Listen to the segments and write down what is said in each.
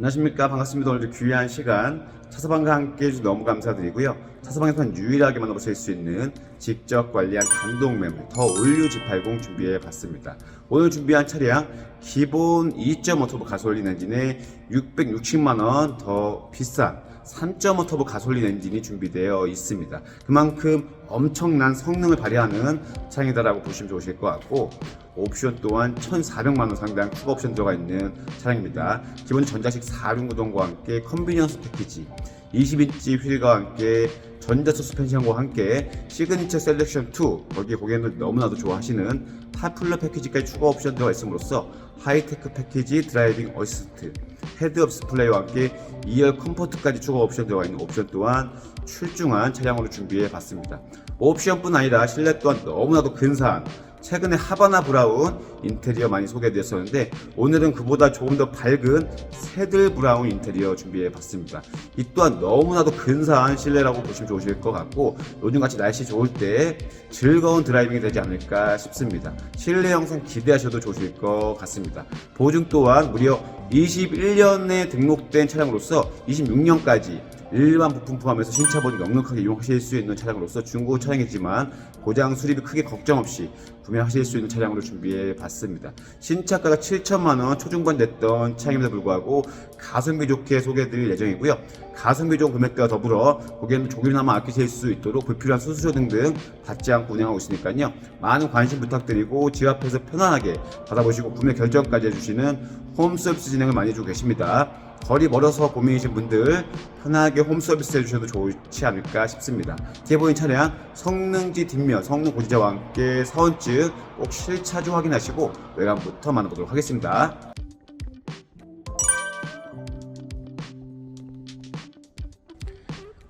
안녕하십니까. 반갑습니다. 오늘도 귀한 시간 차서방과 함께 해주셔서 너무 감사드리고요 차서방에서는 유일하게 만나보실 수 있는 직접 관리한 단독 매물 더 올류 G80 준비해 봤습니다 오늘 준비한 차량 기본 2.5 터보 가솔린 엔진에 660만원 더 비싼 3.5 터보 가솔린 엔진이 준비되어 있습니다. 그만큼 엄청난 성능을 발휘하는 차량이다라고 보시면 좋으실 것 같고 옵션 또한 1,400만 원 상당 추가 옵션 들어가 있는 차량입니다. 기본 전자식 4륜 구동과 함께 컨비니언스 패키지 20인치 휠과 함께 전자 서스펜션과 함께 시그니처 셀렉션 2 거기에 고객님들 너무나도 좋아하시는 타플러 패키지까지 추가 옵션 들어가 있음으로써 하이테크 패키지 드라이빙 어시스트 헤드업 스플레이와 함께 2열 컴포트까지 추가 옵션 들어가 있는 옵션 또한 출중한 차량으로 준비해 봤습니다. 옵션뿐 아니라 실내 또한 너무나도 근사한 최근에 하바나 브라운 인테리어 많이 소개되었었는데 오늘은 그보다 조금 더 밝은 새들 브라운 인테리어 준비해 봤습니다. 이 또한 너무나도 근사한 실내라고 보시면 좋으실 것 같고 요즘같이 날씨 좋을 때 즐거운 드라이빙이 되지 않을까 싶습니다. 실내 영상 기대하셔도 좋으실 것 같습니다. 보증 또한 무려 21년에 등록된 차량으로서 26년까지 일반 부품 포함해서 신차 보증 넉넉하게 이용하실 수 있는 차량으로서 중고 차량이지만 고장 수리비 크게 걱정 없이 구매하실 수 있는 차량으로 준비해 봤습니다. 신차가가 7천만 원 초중반 됐던 차량임에도 불구하고 가성비 좋게 소개해드릴 예정이고요. 가성비 좋은 금액과 더불어 고객님 조금이나마 아끼실 수 있도록 불필요한 수수료 등등 받지 않고 운영하고 있으니까요. 많은 관심 부탁드리고 집 앞에서 편안하게 받아보시고 구매 결정까지 해주시는 홈 서비스 진행을 많이 해주고 계십니다. 거리 멀어서 고민이신 분들 편하게 홈 서비스 해주셔도 좋지 않을까 싶습니다. 뒤에 보인 차량 성능지 뒷면 성능 고지자와 함께 사원증 꼭 실차주 확인하시고 외관부터 만나보도록 하겠습니다.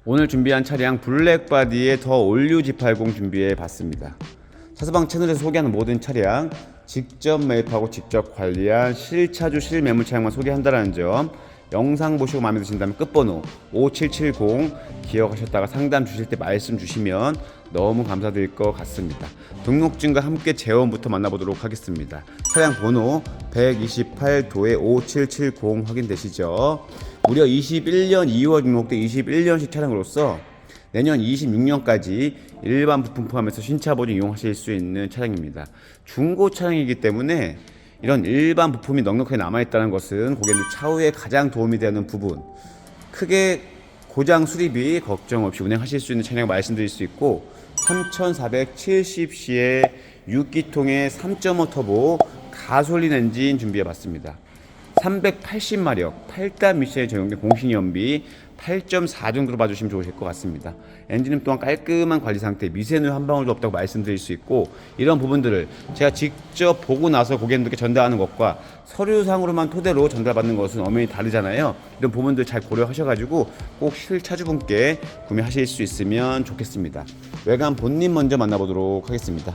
오늘 준비한 차량 블랙바디의 더 올류 G80 준비해 봤습니다. 차서방 채널에서 소개하는 모든 차량 직접 매입하고 직접 관리한 실차주 실매물 차량만 소개한다는 점 영상 보시고 마음에 드신다면 끝번호 5770 기억하셨다가 상담 주실 때 말씀 주시면 너무 감사드릴 것 같습니다. 등록증과 함께 재원부터 만나보도록 하겠습니다. 차량 번호 128도에 5770 확인되시죠? 무려 21년 2월 등록된 21년식 차량으로서 내년 26년까지 일반 부품 포함해서 신차 보증 이용하실 수 있는 차량입니다. 중고 차량이기 때문에 이런 일반 부품이 넉넉하게 남아있다는 것은 고객님 차후에 가장 도움이 되는 부분 크게 고장 수리비 걱정 없이 운행하실 수 있는 차량을 말씀드릴 수 있고 3470cc의 6기통의 3.5 터보 가솔린 엔진 준비해 봤습니다. 380마력 8단 미션에 적용된 공신 연비 8.4 정도로 봐주시면 좋으실 것 같습니다. 엔진은 또한 깔끔한 관리 상태, 미세누 한 방울도 없다고 말씀드릴 수 있고 이런 부분들을 제가 직접 보고 나서 고객님들께 전달하는 것과 서류상으로만 토대로 전달받는 것은 엄연히 다르잖아요. 이런 부분들 잘 고려하셔가지고 꼭 실차주분께 구매하실 수 있으면 좋겠습니다. 외관 본님 먼저 만나보도록 하겠습니다.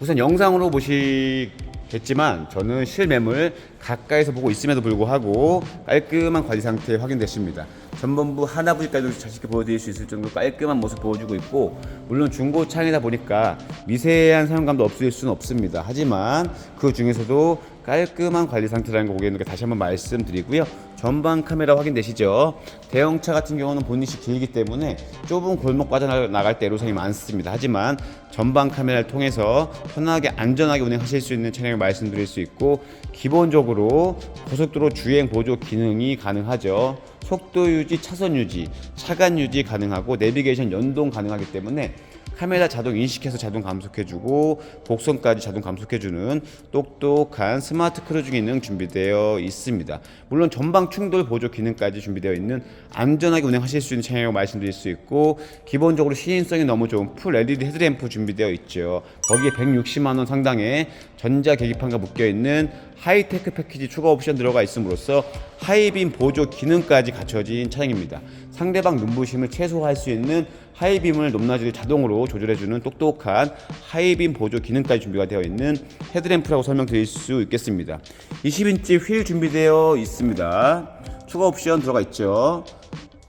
우선 영상으로 보시 겠지만 저는 실매물 가까이서 보고 있음에도 불구하고 깔끔한 관리 상태 확인됐습니다. 전번부 하나부지까지도 자식있게 보여드릴 수 있을 정도로 깔끔한 모습 보여주고 있고 물론 중고차이다 보니까 미세한 사용감도 없을 수는 없습니다. 하지만 그 중에서도 깔끔한 관리 상태라는 거 고객님께 다시 한번 말씀드리고요. 전방 카메라 확인되시죠? 대형차 같은 경우는 본닛이 길기 때문에 좁은 골목 빠져나갈 때 애로사항이 많습니다. 하지만 전방 카메라를 통해서 편하게 안전하게 운행하실 수 있는 차량을 말씀드릴 수 있고 기본적으로 고속도로 주행 보조 기능이 가능하죠. 속도 유지, 차선 유지, 차간 유지 가능하고 내비게이션 연동 가능하기 때문에 카메라 자동 인식해서 자동 감속해주고 곡선까지 자동 감속해주는 똑똑한 스마트 크루즈 기능 준비되어 있습니다. 물론 전방 충돌 보조 기능까지 준비되어 있는 안전하게 운행하실 수 있는 차량이라고 말씀드릴 수 있고 기본적으로 시인성이 너무 좋은 풀 LED 헤드램프 준비되어 있죠. 거기에 160만 원 상당의 전자 계기판과 묶여 있는 하이테크 패키지 추가 옵션 들어가 있음으로써 하이빔 보조 기능까지 갖춰진 차량입니다. 상대방 눈부심을 최소화할 수 있는 하이빔을 높낮이를 자동으로 조절해주는 똑똑한 하이빔 보조 기능까지 준비가 되어 있는 헤드램프라고 설명드릴 수 있겠습니다. 20인치 휠 준비되어 있습니다. 추가 옵션 들어가 있죠.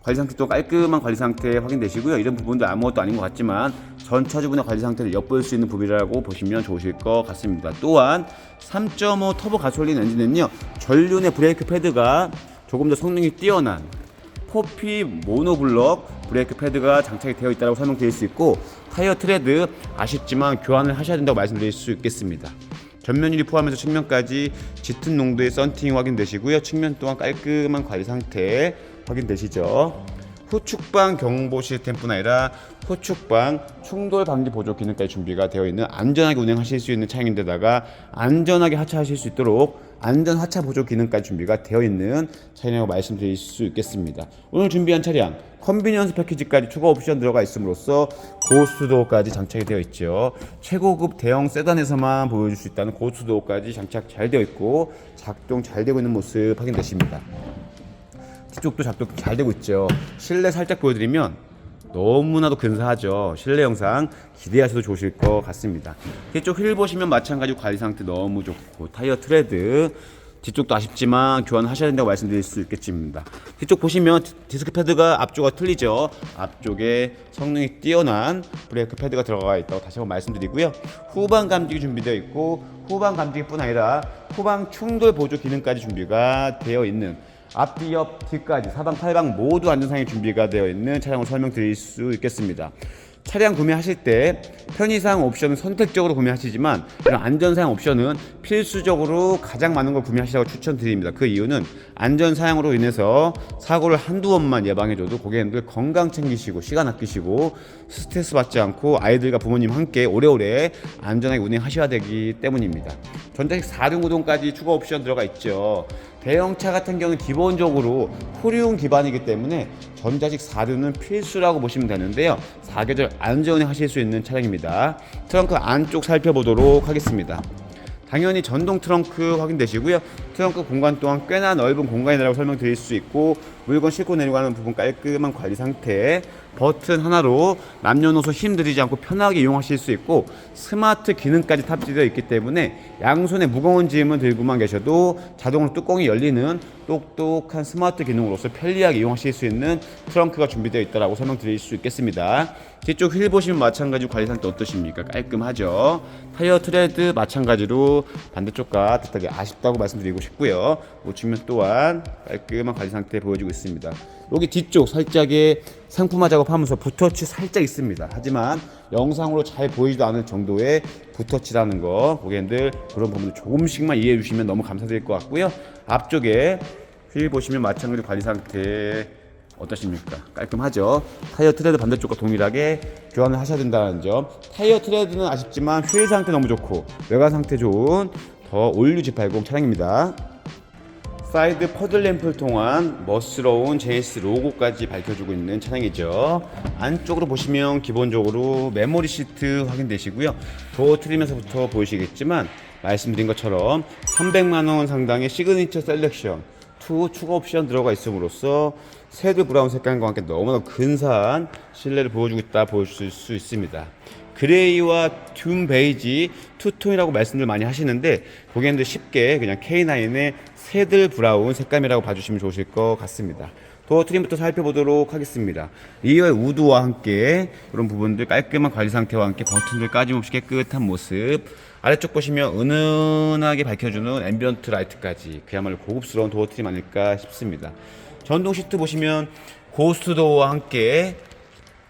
관리 상태도 깔끔한 관리 상태 확인되시고요. 이런 부분도 아무것도 아닌 것 같지만 전차주분의 관리 상태를 엿볼 수 있는 부분이라고 보시면 좋으실 것 같습니다. 또한 3.5 터보 가솔린 엔진은요 전륜의 브레이크 패드가 조금 더 성능이 뛰어난 포피 모노블럭 브레이크 패드가 장착이 되어 있다고 설명드릴 수 있고 타이어 트레드 아쉽지만 교환을 하셔야 된다고 말씀드릴 수 있겠습니다. 전면 유리 포함해서 측면까지 짙은 농도의 썬팅 확인되시고요. 측면 또한 깔끔한 관리 상태 확인되시죠. 후측방 경보 시스템뿐 아니라 후측방 충돌 방지 보조 기능까지 준비가 되어 있는 안전하게 운행하실 수 있는 차량인데다가 안전하게 하차하실 수 있도록 안전 하차 보조 기능까지 준비가 되어 있는 차량이라고 말씀드릴 수 있겠습니다. 오늘 준비한 차량 컨비니언스 패키지까지 추가 옵션 들어가 있음으로써 고수도까지 장착이 되어 있죠. 최고급 대형 세단에서만 보여줄 수 있다는 고수도까지 장착 잘 되어 있고 작동 잘 되고 있는 모습 확인되십니다. 뒤쪽도 작동 잘 되고 있죠. 실내 살짝 보여드리면 너무나도 근사하죠. 실내 영상 기대하셔도 좋으실 것 같습니다. 뒤쪽 휠 보시면 마찬가지로 관리 상태 너무 좋고 타이어 트레드 뒤쪽도 아쉽지만 교환하셔야 된다고 말씀드릴 수 있겠습니다. 뒤쪽 보시면 디- 디스크 패드가 앞쪽과 틀리죠. 앞쪽에 성능이 뛰어난 브레이크 패드가 들어가 있다고 다시 한번 말씀드리고요. 후방 감지기 준비되어 있고 후방 감지기뿐 아니라 후방 충돌 보조 기능까지 준비가 되어 있는 앞뒤 옆 뒤까지 사방 팔방 모두 안전상의 준비가 되어 있는 차량을 설명드릴 수 있겠습니다. 차량 구매하실 때 편의상 옵션은 선택적으로 구매하시지만 이런 안전사양 옵션은 필수적으로 가장 많은 걸 구매하시라고 추천드립니다. 그 이유는 안전사양으로 인해서 사고를 한두 번만 예방해줘도 고객님들 건강 챙기시고 시간 아끼시고 스트레스 받지 않고 아이들과 부모님 함께 오래오래 안전하게 운행하셔야 되기 때문입니다. 전자식 4륜 구동까지 추가 옵션 들어가 있죠. 대형차 같은 경우는 기본적으로 후륜 기반이기 때문에 전자식 4륜은 필수라고 보시면 되는데요. 사계절 안전운행 하실 수 있는 차량입니다. 트렁크 안쪽 살펴보도록 하겠습니다. 당연히 전동 트렁크 확인되시고요. 트렁크 공간 또한 꽤나 넓은 공간이라고 설명드릴 수 있고 물건 싣고 내려가는 부분 깔끔한 관리 상태 버튼 하나로 남녀노소 힘들이지 않고 편하게 이용하실 수 있고 스마트 기능까지 탑재되어 있기 때문에 양손에 무거운 짐을 들고만 계셔도 자동으로 뚜껑이 열리는 똑똑한 스마트 기능으로서 편리하게 이용하실 수 있는 트렁크가 준비되어 있다고 설명드릴 수 있겠습니다. 뒤쪽 휠 보시면 마찬가지로 관리 상태 어떠십니까? 깔끔하죠. 타이어 트레드 마찬가지로 반대쪽과 비슷하게 아쉽다고 말씀드리고 싶 고요. 우측면 또한 깔끔한 관리 상태 보여주고 있습니다. 여기 뒤쪽 살짝의 상품화 작업하면서 붓터치 살짝 있습니다. 하지만 영상으로 잘 보이지도 않을 정도의 붓터치라는 거 고객님들 그런 부분을 조금씩만 이해해 주시면 너무 감사드릴 것 같고요. 앞쪽에 휠 보시면 마찬가지로 관리 상태 어떠십니까? 깔끔하죠? 타이어 트레드 반대쪽과 동일하게 교환을 하셔야 된다는 점. 타이어 트레드는 아쉽지만 휠 상태 너무 좋고 외관 상태 좋은 더 올류 G80 차량입니다. 사이드 퍼즐 램프를 통한 멋스러운 JS 로고까지 밝혀주고 있는 차량이죠. 안쪽으로 보시면 기본적으로 메모리 시트 확인되시고요. 도어 트림에서부터 보이시겠지만 말씀드린 것처럼 300만 원 상당의 시그니처 셀렉션 2 추가 옵션 들어가 있음으로써 새드 브라운 색감과 함께 너무나 근사한 실내를 보여주고 있다 보실 수 있습니다. 그레이와 튠 베이지 투톤이라고 말씀들 많이 하시는데 고객님들 쉽게 그냥 K9의 새들 브라운 색감이라고 봐주시면 좋으실 것 같습니다. 도어 트림부터 살펴보도록 하겠습니다. 리어의 우드와 함께 이런 부분들 깔끔한 관리 상태와 함께 버튼들 까짐없이 깨끗한 모습 아래쪽 보시면 은은하게 밝혀주는 앰비언트 라이트까지 그야말로 고급스러운 도어 트림 아닐까 싶습니다. 전동 시트 보시면 고스트 도어와 함께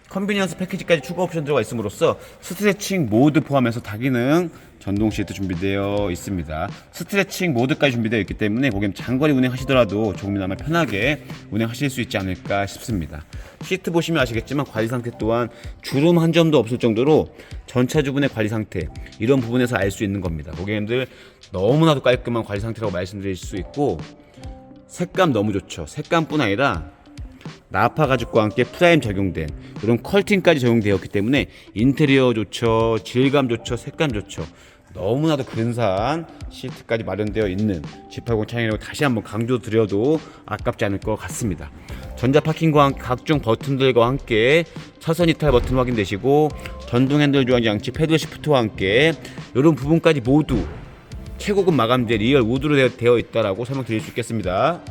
컨비니언스 패키지까지 추가 옵션 들어가 있음으로써 스트레칭 모드 포함해서 다기능 전동 시트 준비되어 있습니다. 스트레칭 모드까지 준비되어 있기 때문에 고객님 장거리 운행하시더라도 조금이나마 편하게 운행하실 수 있지 않을까 싶습니다. 시트 보시면 아시겠지만 관리 상태 또한 주름 한 점도 없을 정도로 전차 주분의 관리 상태 이런 부분에서 알 수 있는 겁니다. 고객님들 너무나도 깔끔한 관리 상태라고 말씀드릴 수 있고 색감 너무 좋죠. 색감뿐 아니라 나파 가죽과 함께 프라임 적용된 이런 컬팅까지 적용되었기 때문에 인테리어 좋죠, 질감 좋죠, 색감 좋죠. 너무나도 근사한 시트까지 마련되어 있는 G80 차량이라고 다시 한번 강조드려도 아깝지 않을 것 같습니다. 전자 파킹과 각종 버튼들과 함께 차선 이탈 버튼 확인되시고 전동 핸들 조환 장치 패드 시프트와 함께 이런 부분까지 모두 최고급 마감재 리얼 우드로 되어 있다라고 설명드릴 수 있겠습니다.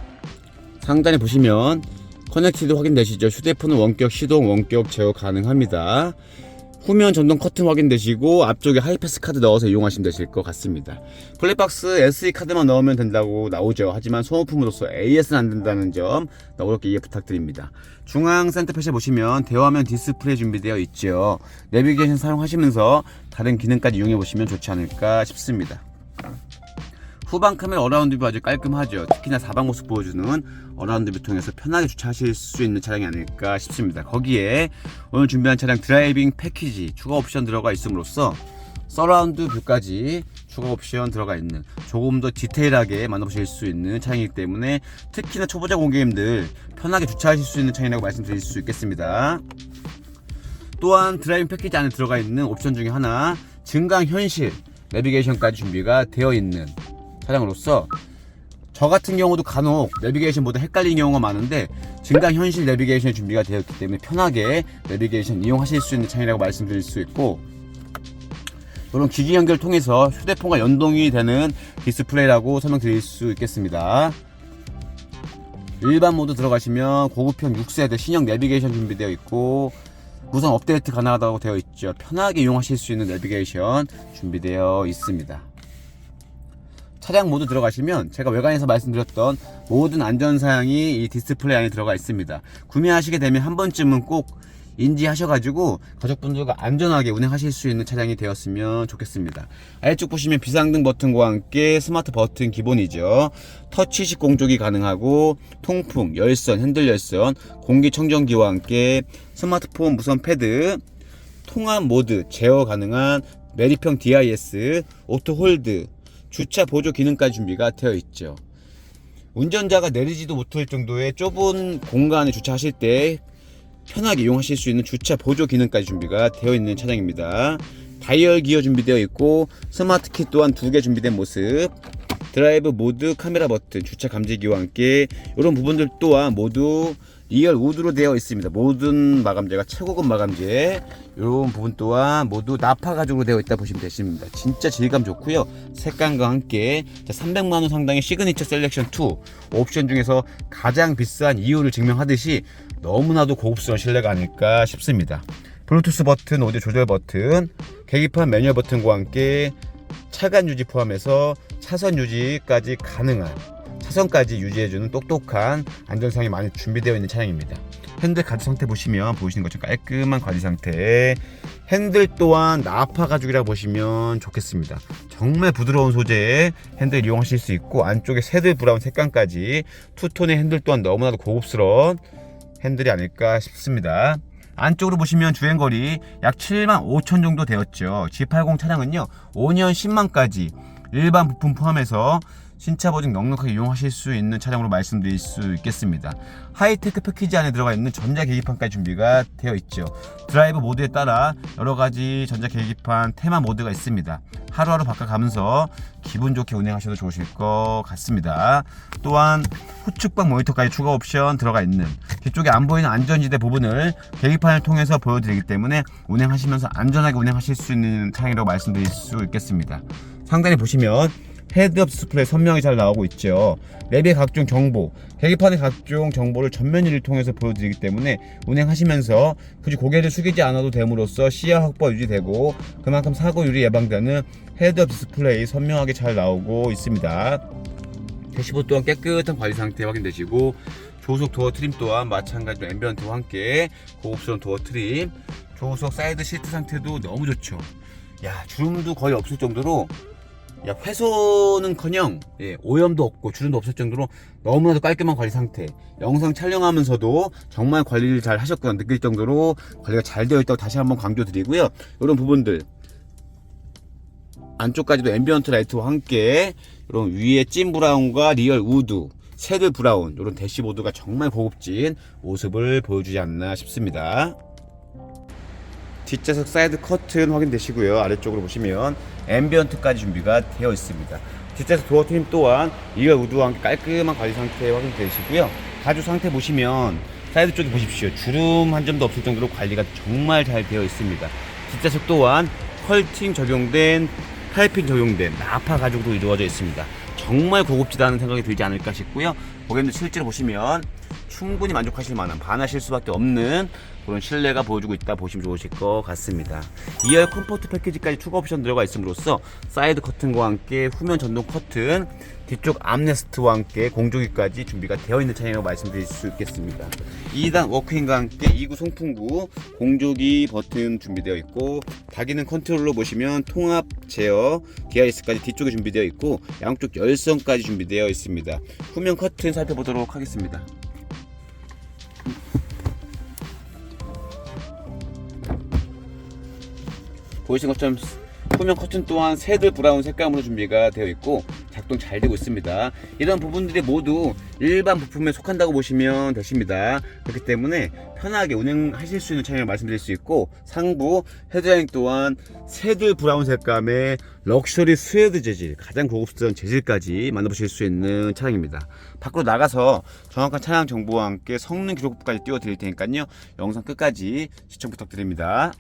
상단에 보시면 커넥티드 확인되시죠? 휴대폰은 원격 시동, 원격 제어 가능합니다. 후면 전동 커튼 확인되시고 앞쪽에 하이패스 카드 넣어서 이용하시면 되실 것 같습니다. 블랙박스 SD 카드만 넣으면 된다고 나오죠. 하지만 소모품으로서 AS는 안 된다는 점 어렵게 이해 부탁드립니다. 중앙 센터펫에 보시면 대화면 디스플레이 준비되어 있죠. 내비게이션 사용하시면서 다른 기능까지 이용해 보시면 좋지 않을까 싶습니다. 후방 카메라 어라운드 뷰 아주 깔끔하죠. 특히나 사방 모습 보여주는 어라운드 뷰 통해서 편하게 주차하실 수 있는 차량이 아닐까 싶습니다. 거기에 오늘 준비한 차량 드라이빙 패키지 추가 옵션 들어가 있음으로써 서라운드 뷰까지 추가 옵션 들어가 있는 조금 더 디테일하게 만나보실 수 있는 차량이기 때문에 특히나 초보자 고객님들 편하게 주차하실 수 있는 차량이라고 말씀드릴 수 있겠습니다. 또한 드라이빙 패키지 안에 들어가 있는 옵션 중에 하나 증강 현실 내비게이션까지 준비가 되어 있는 차량으로서 저 같은 경우도 간혹 내비게이션보다 헷갈리는 경우가 많은데 증강 현실 내비게이션이 준비가 되어 있기 때문에 편하게 내비게이션 이용하실 수 있는 차량이라고 말씀드릴 수 있고 이런 기기 연결 통해서 휴대폰과 연동이 되는 디스플레이라고 설명드릴 수 있겠습니다. 일반 모드 들어가시면 고급형 6세대 신형 내비게이션 준비되어 있고 무선 업데이트 가능하다고 되어 있죠. 편하게 이용하실 수 있는 내비게이션 준비되어 있습니다. 차량 모드 들어가시면 제가 외관에서 말씀드렸던 모든 안전사양이 이 디스플레이 안에 들어가 있습니다. 구매하시게 되면 한 번쯤은 꼭 인지하셔가지고 가족분들과 안전하게 운행하실 수 있는 차량이 되었으면 좋겠습니다. 아래쪽 보시면 비상등 버튼과 함께 스마트 버튼 기본이죠. 터치식 공조기 가능하고 통풍, 열선, 핸들 열선, 공기청정기와 함께 스마트폰 무선 패드, 통합 모드 제어 가능한 메리평 DIS, 오토 홀드, 주차 보조 기능까지 준비가 되어 있죠. 운전자가 내리지도 못할 정도의 좁은 공간에 주차하실 때 편하게 이용하실 수 있는 주차 보조 기능까지 준비가 되어 있는 차량입니다. 다이얼 기어 준비되어 있고 스마트 키 또한 두 개 준비된 모습. 드라이브 모드 카메라 버튼 주차 감지기와 함께 이런 부분들 또한 모두 리얼 우드로 되어 있습니다. 모든 마감재가 최고급 마감재 이런 부분 또한 모두 나파 가죽으로 되어 있다 보시면 되십니다. 진짜 질감 좋고요. 색감과 함께 300만 원 상당의 시그니처 셀렉션 2 옵션 중에서 가장 비싼 이유를 증명하듯이 너무나도 고급스러운 실내가 아닐까 싶습니다. 블루투스 버튼, 오디오 조절 버튼, 계기판 매뉴얼 버튼과 함께 차간 유지 포함해서 차선 유지까지 가능한 차선까지 유지해주는 똑똑한 안전상이 많이 준비되어 있는 차량입니다. 핸들 가죽 상태 보시면 보이시는 것처럼 깔끔한 가죽 상태 핸들 또한 나파 가죽이라 고 보시면 좋겠습니다. 정말 부드러운 소재의 핸들 이용하실 수 있고 안쪽에 새들 브라운 색감까지 투톤의 핸들 또한 너무나도 고급스러운 핸들이 아닐까 싶습니다. 안쪽으로 보시면 주행거리 약 7만 5천 정도 되었죠. G80 차량은요 5년 10만까지 일반 부품 포함해서 신차 보증 넉넉하게 이용하실 수 있는 차량으로 말씀드릴 수 있겠습니다. 하이테크 패키지 안에 들어가 있는 전자 계기판까지 준비가 되어 있죠. 드라이브 모드에 따라 여러 가지 전자 계기판 테마 모드가 있습니다. 하루하루 바꿔가면서 기분 좋게 운행하셔도 좋으실 것 같습니다. 또한 후측방 모니터까지 추가 옵션 들어가 있는 뒤쪽에 안 보이는 안전지대 부분을 계기판을 통해서 보여드리기 때문에 운행하시면서 안전하게 운행하실 수 있는 차량이라고 말씀드릴 수 있겠습니다. 상단에 보시면 헤드업 디스플레이 선명히 잘 나오고 있죠. 랩의 각종 정보, 계기판의 각종 정보를 전면 유리를 통해서 보여드리기 때문에 운행하시면서 굳이 고개를 숙이지 않아도 됨으로써 시야 확보가 유지되고 그만큼 사고 유리 예방되는 헤드업 디스플레이 선명하게 잘 나오고 있습니다. 대시보드 또한 깨끗한 관리 상태 확인되시고 조속 도어 트림 또한 마찬가지로 앰비언트와 함께 고급스러운 도어 트림 조속 사이드 시트 상태도 너무 좋죠. 야 주름도 거의 없을 정도로 야, 훼손은커녕 예, 오염도 없고 주름도 없을 정도로 너무나도 깔끔한 관리 상태. 영상 촬영하면서도 정말 관리를 잘 하셨구나 느낄 정도로 관리가 잘 되어 있다고 다시 한번 강조드리고요. 이런 부분들 안쪽까지도 앰비언트 라이트와 함께 이런 위에 찐 브라운과 리얼 우드 새들 브라운 이런 대시보드가 정말 고급진 모습을 보여주지 않나 싶습니다. 뒷좌석 사이드 커튼 확인되시고요. 아래쪽으로 보시면 앰비언트까지 준비가 되어 있습니다. 뒷좌석 도어 트림 또한 리얼 우드와 함께 깔끔한 관리 상태 확인되시고요. 가죽 상태 보시면 사이드 쪽에 보십시오. 주름 한 점도 없을 정도로 관리가 정말 잘 되어 있습니다. 뒷좌석 또한 컬팅 적용된 타이핑 적용된 나파 가죽으로 이루어져 있습니다. 정말 고급지다는 생각이 들지 않을까 싶고요. 고객님들 실제로 보시면 충분히 만족하실 만한 반하실 수밖에 없는 그런 실내가 보여주고 있다 보시면 좋으실 것 같습니다. 2열 컴포트 패키지까지 추가 옵션 들어가 있음으로써 사이드 커튼과 함께 후면 전동 커튼, 뒤쪽 암레스트와 함께 공조기까지 준비가 되어 있는 차량이라고 말씀드릴 수 있겠습니다. 2단 워크인과 함께 2구 송풍구 공조기 버튼 준비되어 있고 다기능 컨트롤러 보시면 통합 제어 DRS까지 뒤쪽에 준비되어 있고 양쪽 열선까지 준비되어 있습니다. 후면 커튼 살펴보도록 하겠습니다. 보이신 것처럼 후면 커튼 또한 새들 브라운 색감으로 준비가 되어 있고 작동 잘 되고 있습니다. 이런 부분들이 모두 일반 부품에 속한다고 보시면 되십니다. 그렇기 때문에 편하게 운행하실 수 있는 차량을 말씀드릴 수 있고 상부 헤드라인 또한 새들 브라운 색감의 럭셔리 스웨드 재질 가장 고급스러운 재질까지 만나보실 수 있는 차량입니다. 밖으로 나가서 정확한 차량 정보와 함께 성능 기록부까지 띄워드릴 테니까요. 영상 끝까지 시청 부탁드립니다.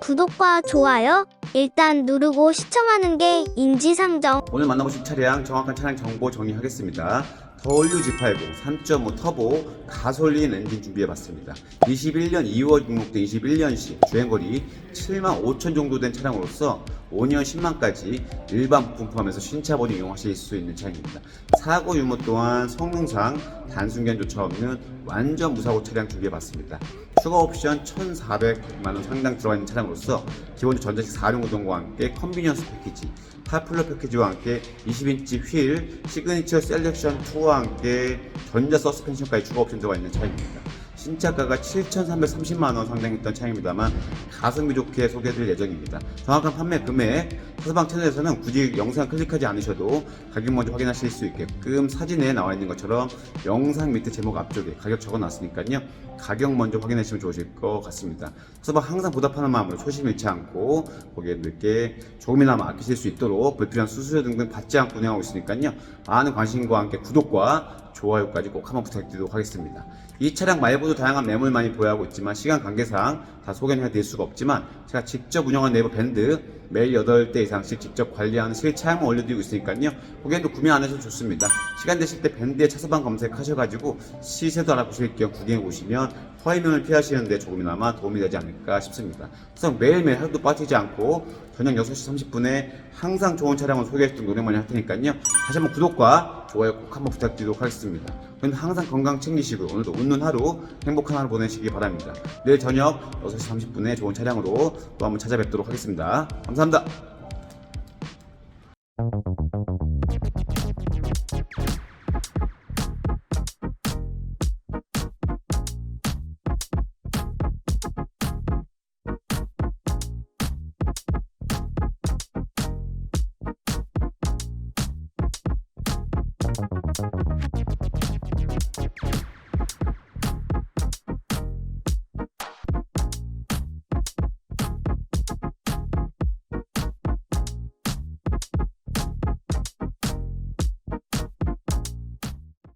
구독과 좋아요 일단 누르고 시청하는 게 인지상정. 오늘 만나보실 차량 정확한 차량 정보 정리하겠습니다. 더올류 G80 3.5 터보 가솔린 엔진 준비해봤습니다. 21년 2월 등록된 21년식 주행거리 7만 5천 정도 된 차량으로서 5년 10만까지 일반 부품 포함해서 신차 버디 이용하실 수 있는 차량입니다. 사고 유무 또한 성능상 단순견조차 없는 완전 무사고 차량 준비해봤습니다. 추가 옵션 1,400만원 상당 들어가 있는 차량으로서 기본적 전자식 4륜 구동과 함께 컨비니언스 패키지, 파플러 패키지와 함께 20인치 휠, 시그니처 셀렉션 2와 함께 전자 서스펜션까지 추가 옵션 들어가 있는 차량입니다. 신차가가 7,330만원 상당했던 차량입니다만 가성비 좋게 소개해드릴 예정입니다. 정확한 판매 금액 사서방 채널에서는 굳이 영상 클릭하지 않으셔도 가격 먼저 확인하실 수 있게끔 사진에 나와 있는 것처럼 영상 밑에 제목 앞쪽에 가격 적어놨으니까요. 가격 먼저 확인하시면 좋으실 것 같습니다. 사서방 항상 보답하는 마음으로 초심 잃지 않고 고객님들께 조금이나마 아끼실 수 있도록 불필요한 수수료 등등 받지 않고 운영하고 있으니까요. 많은 관심과 함께 구독과 좋아요까지 꼭 한번 부탁드리도록 하겠습니다. 이 차량 말고도 다양한 매물 많이 보유하고 있지만 시간 관계상 다 소개는 해드릴 수가 없지만 제가 직접 운영한 네이버 밴드 매일 8대 이상씩 직접 관리하는 실차량을 올려드리고 있으니까요. 고객도 구매 안 하셔도 좋습니다. 시간 되실 때 밴드에 차서방 검색하셔가지고 시세도 알아보실 겸 구경해 보시면 허위면을 피하시는데 조금이나마 도움이 되지 않을까 싶습니다. 그래서 매일매일 하루도 빠지지 않고 저녁 6시 30분에 항상 좋은 차량을 소개해주던 노력만이 할 테니까요. 다시 한번 구독과 좋아요 꼭 한번 부탁드리도록 하겠습니다. 항상 건강 챙기시고 오늘도 웃는 하루 행복한 하루 보내시기 바랍니다. 내일 저녁 6시 30분에 좋은 차량으로 또 한번 찾아뵙도록 하겠습니다. 감사합니다.